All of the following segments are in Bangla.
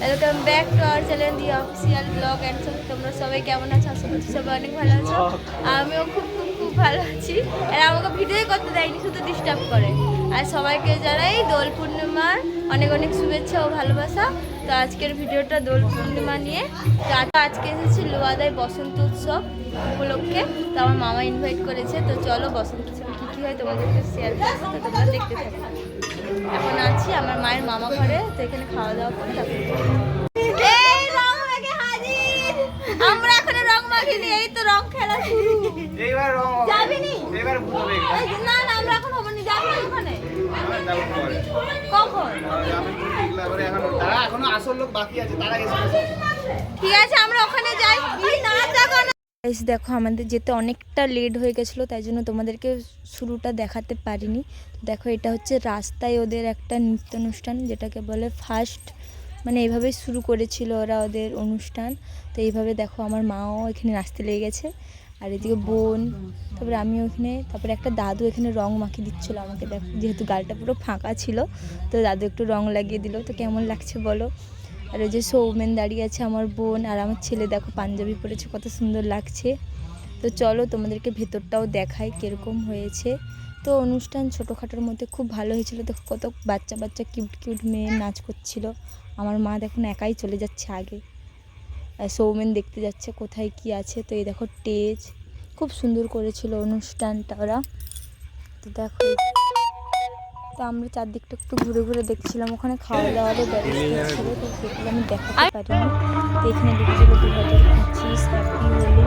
Welcome back to our channel the official blog and সব তোমরা সবাই কেমন আছো? আশা করছি সবাই অনেক ভালো আছো। আমিও খুব খুব খুব ভালো আছি। আর আমাকে ভিডিও করতে দেয়নি শুধু ডিস্টার্ব করে। আর সবাইকে জানাই দোল পূর্ণিমার অনেক অনেক শুভেচ্ছা ও ভালোবাসা। তো আজকের ভিডিওটা দোল পূর্ণিমা নিয়ে। তো আজকে এসেছি লোয়াদায় বসন্ত উৎসব উপলক্ষে। তো আমার মামা ইনভাইট করেছে তো চলো বসন্ত উৎসব হয় তোমাদেরকে শেয়ার করছি তো তোমরা দেখতে থাকো। এখন আছি আমার মায়ের মামা ঘরে তো এখানে খাওয়া দাওয়া করে তারপরে এই রং মেখে হাজির। আমরা এখন রং মাখিনি এই তো রং খেলা শুরু। এইবার রং যাবি নি? এবার ভূত হবে। এই যে, না না আমরা এখন হব যাবি ওখানে। আমরা যাব পরে। কখন? আমি তো এগুলা করে এখনও তারা এখনও আসল লোক বাকি আছে তারা ঠিক আছে আমরা ওখানে যাই। না গাইস দেখো আমাদের যেতে অনেকটা লেট হয়ে গেছিল, তাই জন্য তোমাদেরকে শুরুটা দেখাতে পারিনি। দেখো এটা হচ্ছে রাস্তায় ওদের একটা নৃত্য অনুষ্ঠান যেটাকে বলে ফার্স্ট মানে এইভাবে শুরু করেছিল ওরা ওদের অনুষ্ঠান। তো এইভাবে দেখো আমার মাও এখানে নাচতে লেগে গেছে, আর এদিকে বোন, তারপরে আমিও ওখানে তারপরে একটা দাদু এখানে রং মাখিয়ে দিচ্ছিল আমাকে, দেখো যেহেতু গালটা পুরো ফাঁকা ছিল, তো দাদু একটু রং লাগিয়ে দিল, তো কেমন লাগছে বলো? আর ওই যে সৌমেন দাঁড়িয়ে আছে আমার বোন আর আমার ছেলে, দেখো পাঞ্জাবি পরেছে, কত সুন্দর লাগছে। তো চলো তোমাদেরকে ভেতরটাও দেখাই কীরকম হয়েছে। তো অনুষ্ঠান ছোটোখাটোর মধ্যে খুব ভালো হয়েছিল। দেখো কত বাচ্চা বাচ্চা, কিউট কিউট মেয়ে নাচ করছিল। আমার মা দেখুন একাই চলে যাচ্ছে আগে। সৌমেন দেখতে যাচ্ছে কোথায় কি আছে। তো এই দেখো টেজ খুব সুন্দর করেছিল অনুষ্ঠানটা ওরা। তো দেখো তো আমরা চারদিকটা একটু ঘুরে ঘুরে দেখছিলাম। ওখানে খাওয়া দাওয়ারও ব্যবস্থা ছিল তো সেগুলো আমি দেখাতে পারিনি। তো এখানে লিখেছিল দু হাজার পঁচিশ হ্যাপি হোলি।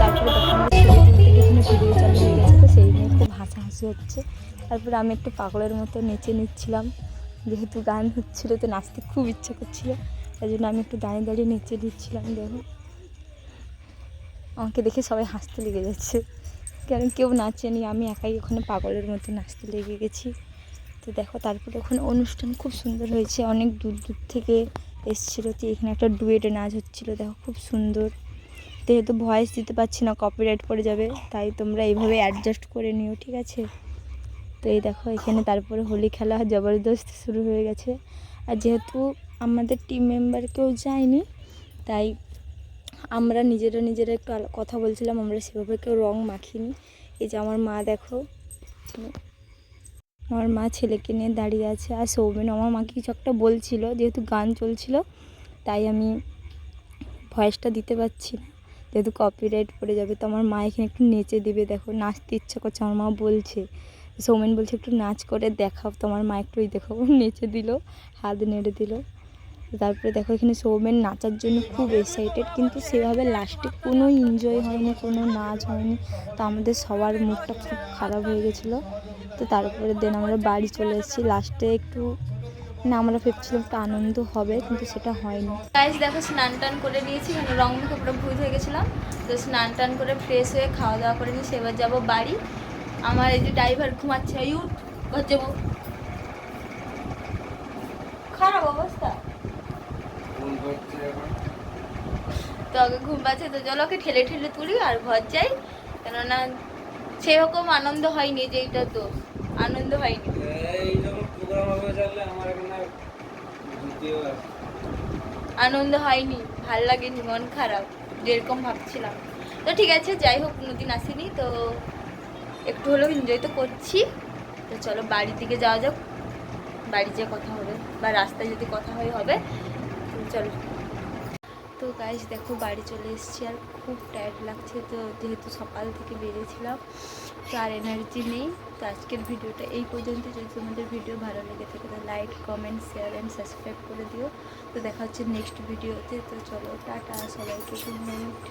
তারপরে দেখো থেকে এখানে ভিডিও চালু হয়ে গেছে তো সেই নিয়ে একটু হাসাহাসি হচ্ছে। তারপরে আমি একটু পাগলের মতো নেচে নিচ্ছিলাম। যেহেতু গান হচ্ছিল তো নাচতে খুব ইচ্ছা করছিল। তাই জন্য আমি একটু দাঁড়িয়ে দাঁড়িয়ে নেচে দিচ্ছিলাম দেখো। আমাকে দেখে সবাই হাসতে লেগে যাচ্ছে। কারণ কেউ নাচেনি আমি একাই ওখানে পাগলের মতো নাচতে লেগে গেছি। তো দেখো, তারপরে ওখানে অনুষ্ঠান খুব সুন্দর হয়েছে। অনেক দূর দূর থেকে এসেছিল তো এখানে একটা ডুয়েটে নাচ হচ্ছিল। দেখো, খুব সুন্দর। যেহেতু ভয়েস দিতে পারছি না কপিরাইট পড়ে যাবে, তাই তোমরা এইভাবে অ্যাডজাস্ট করে নিও, ঠিক আছে? তো এই দেখো, এখানে তারপরে হোলি খেলা জবরদস্ত শুরু হয়ে গেছে। আর যেহেতু আমাদের টিম মেম্বার কেউ যায়নি, তাই আমরা নিজেরা নিজেরা একটু কথা বলছিলাম, আমরা সেভাবে কেউ রং মাখিনি। এই যে আমার মা দেখো আমার মা ছেলেকে নিয়ে দাঁড়িয়ে আছে। আর সৌমেন, আমার মাকে কিছু একটা বলছিল, যেহেতু গান চলছিল, তাই আমি ভয়েসটা দিতে পারছি না। যেহেতু কপিরাইট পড়ে যাবে, তো আমার মা এখানে একটু নেচে দিবে। দেখো, নাচতে ইচ্ছা করছে, আমার মা বলছে। সৌমেন বলছে, একটু নাচ করে দেখাও। তো আমার মা একটু দেখো, নেচে দিল, হাত নেড়ে দিল। তারপরে দেখো, এখানে সৌমেন নাচার জন্য খুব এক্সাইটেড কিন্তু সেভাবে লাস্টে কোনো এনজয় হয়নি, কোনো নাচ হয়নি। তো আমাদের সবার মুডটা খুব খারাপ হয়ে গেছিল। তো তারপরে দেন আমরা বাড়ি চলে এসেছি। লাস্টে একটু না আমরা ভেবেছিলাম একটু আনন্দ হবে কিন্তু সেটা হয়নি। গাইজ দেখো স্নান টান করে নিয়েছি মানে রং মুখে পুরো ভূত হয়ে গেছিলাম। তো স্নান টান করে ফ্রেশ হয়ে খাওয়া দাওয়া করে নিয়েছি এবার যাব বাড়ি। আমার এই যে ড্রাইভার ঘুমাচ্ছে ইউট ঘর যাব। খারাপ অবস্থা। তো আগে ঘুম পাচ্ছে তো চলো ওকে ঠেলে ঠেলে তুলি আর ঘর যাই। কেননা সেরকম আনন্দ হয়নি যে এইটা তো আনন্দ হয়নি। আনন্দ হয়নি ভালো লাগেনি মন খারাপ যেরকম ভাবছিলাম। তো ঠিক আছে যাই হোক কোনোদিন আসিনি তো একটু হলেও এনজয় তো করছি। তো চলো বাড়ির দিকে যাওয়া যাক বাড়ি যেয়ে কথা হবে বা রাস্তায় যদি কথা হয় হবে। চলো। তো গাইজ দেখো বাড়ি চলে এসেছি আর খুব টায়ার্ড লাগছে তো, যেহেতু সকাল থেকে বেরিয়েছিলাম, তো আর এনার্জি নেই। তো আজকের ভিডিওটা এই পর্যন্ত। যদি তোমাদের ভিডিও ভালো লেগে থাকে তো like comment share and subscribe করে দিও। তো দেখা হচ্ছে নেক্সট ভিডিওতে তো। চলো, টাটা সবাইকে গুড নাইট